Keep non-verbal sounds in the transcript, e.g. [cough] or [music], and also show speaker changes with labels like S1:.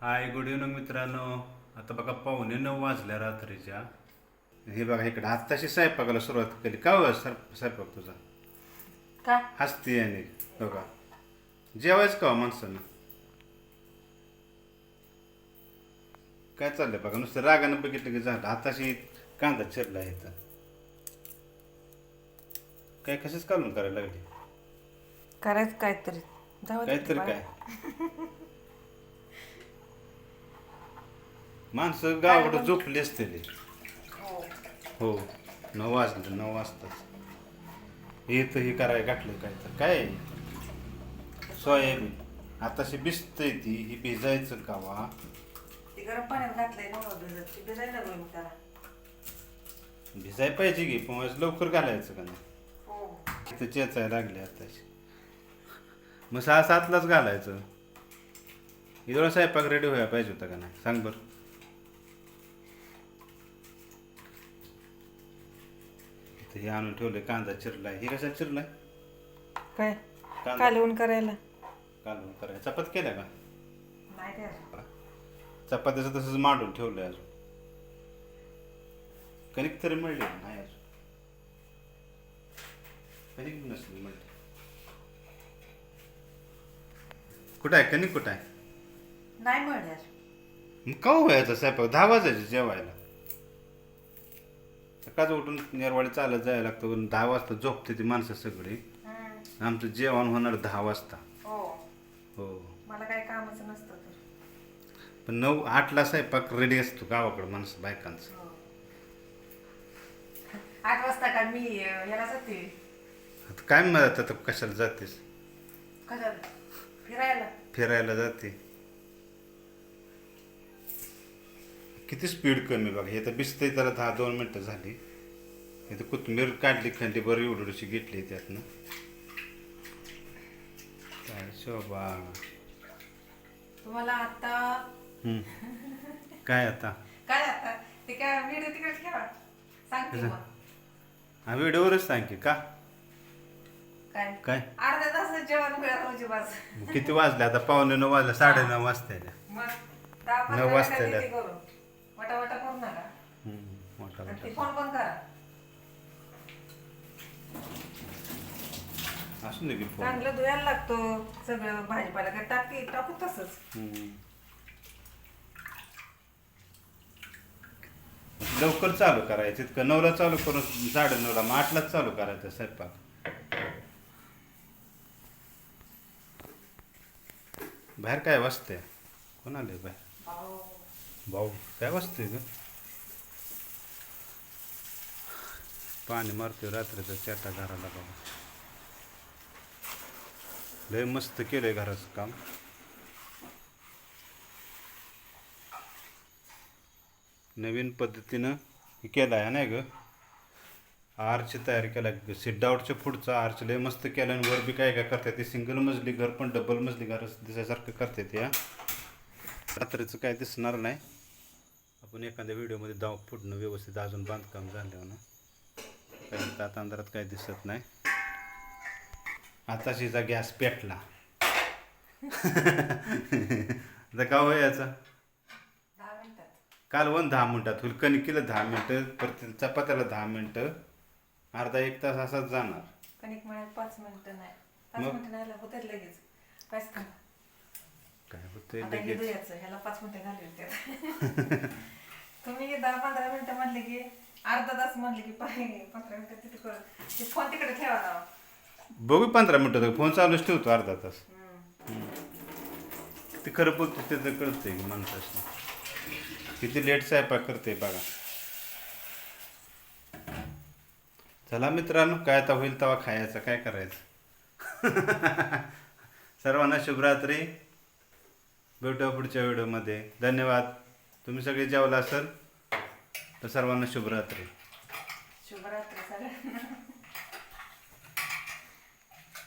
S1: Hi good evening मित्रांनो. आता बघा पाहुणे नऊ वाजल्या रात्रीच्या. हे बघा इकडे आत्ताशी स्वयंपाकाला सुरुवात केली. का हो सर स्वयंपाक तुझा?
S2: का?
S1: हसते याने बघा जेवायच का हो माणसानं? काय चाललंय बघा नुसतं रागानं बघितलं की झालं. आताशी कांदा चिरला इथं. काय कशाच काढून करायला लागली?
S2: करायचं काहीतरी. जाऊ दे
S1: काहीतरी. काय? [laughs] माणसं गावाकडे झोपली असते हो. नऊ वाजले नऊ वाजताच हे तर हे करायला गाठलं काय तर. काय? आहे? सोयाबीन आताशी भिजतंय ती ही भिजायचं कावा
S2: ते गरम पाण्यात घातलंय ना भिजत ते भिजायला लागलो मी त्याला.
S1: भिजाय पाहिजे की पण आज लवकर घालायचं का नाही?
S2: हो.
S1: इथं चेचायला लागले आताशी मग सहा सातलाच घालायचं. इथं स्वयंपाक रेडी व्हायला पाहिजे होता का नाही? सांग बरं. इथं हे आणून ठेवलंय कांदा चिरलाय. हे कशा चिरलाय?
S2: काय?
S1: कांदा.
S2: कालवून करायला.
S1: कालवून करायला. चपात केल्या का?
S2: नाही.
S1: चपात्याचं तसंच मांडून ठेवलंय अजून. कणिक तरी मिळली का? नाही अजून. कणिक नसली मिळली. कुठं आहे? कणिक कुठं आहे?
S2: नाही अजून.
S1: मग का व्हायचं स्वयंपाक दहा वाजायचे जेवायला. सकाळचं उठून नेरवाडी चालत जायला लागतं. पण दहा वाजता झोपते ती माणसं सगळी. आमचं जेवण होणार दहा वाजता.
S2: हो.
S1: हो.
S2: मला काही कामच नसतं तर.
S1: पण नऊ आठला स्वयंपाक रेडी असतो गावाकडं माणसं बायकांचं.
S2: हो. आठ वाजता का मी अं, याला जाते?
S1: आता काय म्हणत आता कशाला जातेस?
S2: कशाला? फिरायला?
S1: फिरायला जाते. किती स्पीड कमी बघा. हे तर भिजतंय त्याला दहा दोन मिनटं झाली. इथं कोथिंबीर काढली खंडी बरं एवढीशी घेतली त्यातनं. काय शोभा.
S2: तुम्हाला आता
S1: हम्म. काय आता?
S2: काय आता? ते काय व्हिडिओ तिकडे ठेवा. सांगते मग.
S1: हा व्हिडिओवरच सांग की का?
S2: काय?
S1: काय?
S2: अर्ध्या तासात जेवण मिळालं म्हणजे बस
S1: मग किती वाजले? आता पावणे नऊ वाजले साडे नऊ वाजता
S2: मग दहा
S1: नऊ
S2: पंधरा
S1: वाजता
S2: मिनिटात करू वटा वटा करू नका
S1: मोठा
S2: आणि ते फोन पण करा.
S1: असून दे की फोन.
S2: चांगलं धुयायला लागतो सगळं भाजीपाला काय टाकी टाकू तसंच.
S1: हम्म. लवकर चालू करायचं इतकं नऊला चालू करून साडे नऊला मग आठलाच चालू करायचं स्वयंपाक. बाहेर काय वाजते कोण आले बाहेर? भाऊ काय वाजतंय ग? पाणी मारतोय रात्रीचं चाटा घराला बाबा लय मस्त केलंय घराचं काम. नवीन पद्धतीनं हे केलं आहे नाही ग? आर्च तयार केला सिट आउटच्या पुढचा आर्च लय मस्त केला आणि वर बी काय काय करतात ते सिंगल मजली घर पण डबल मजली घर दिसायसारखं करतात या रात्रीचं काय दिसणार नाही. आपण एखाद्या व्हिडिओमध्ये दाव पुढणं व्यवस्थित अजून बांधकाम झालं ना. कारण त्यात अंधारात काय दिसत नाही. आता शिजा गॅस पेटला. [laughs] आता का हो याचा? कालवण दहा मिनिटात होईल. कणिकीला दहा मिनिटं परत चपात्याला दहा मिनिटं. अर्धा एक तास असाच जाणार.
S2: कणिक पाच मिनिटं नाही. पाच
S1: मग?
S2: मिनिटं नाही होतात लगेच. काहीच
S1: काय होतंय
S2: आता
S1: लगेच?
S2: ह्याला पाच मिनिटं तुम्ही [laughs] दहा पंधरा मिनिटं म्हणले की अर्धा तास म्हणले की पाय पंधरा मिनिटं तिथे कर ते फोन तिकडे ठेवा ना.
S1: बघू पंधरा मिनिटं फोन चालूच ठेवतो अर्धा तास. ते खरं बोलतो त्याचं कळतंय की माणसाशी किती लेट स्वयंपाक करते बघा. चला मित्रांनो काय आता होईल तेव्हा खायचं काय करायचं? [laughs] सर्वांना शुभरात्री भेटूया पुढच्या व्हिडिओमध्ये. धन्यवाद. तुम्ही सगळे जेवला असेल. तर सर्वांना शुभरात्री.
S2: शुभरात्री सर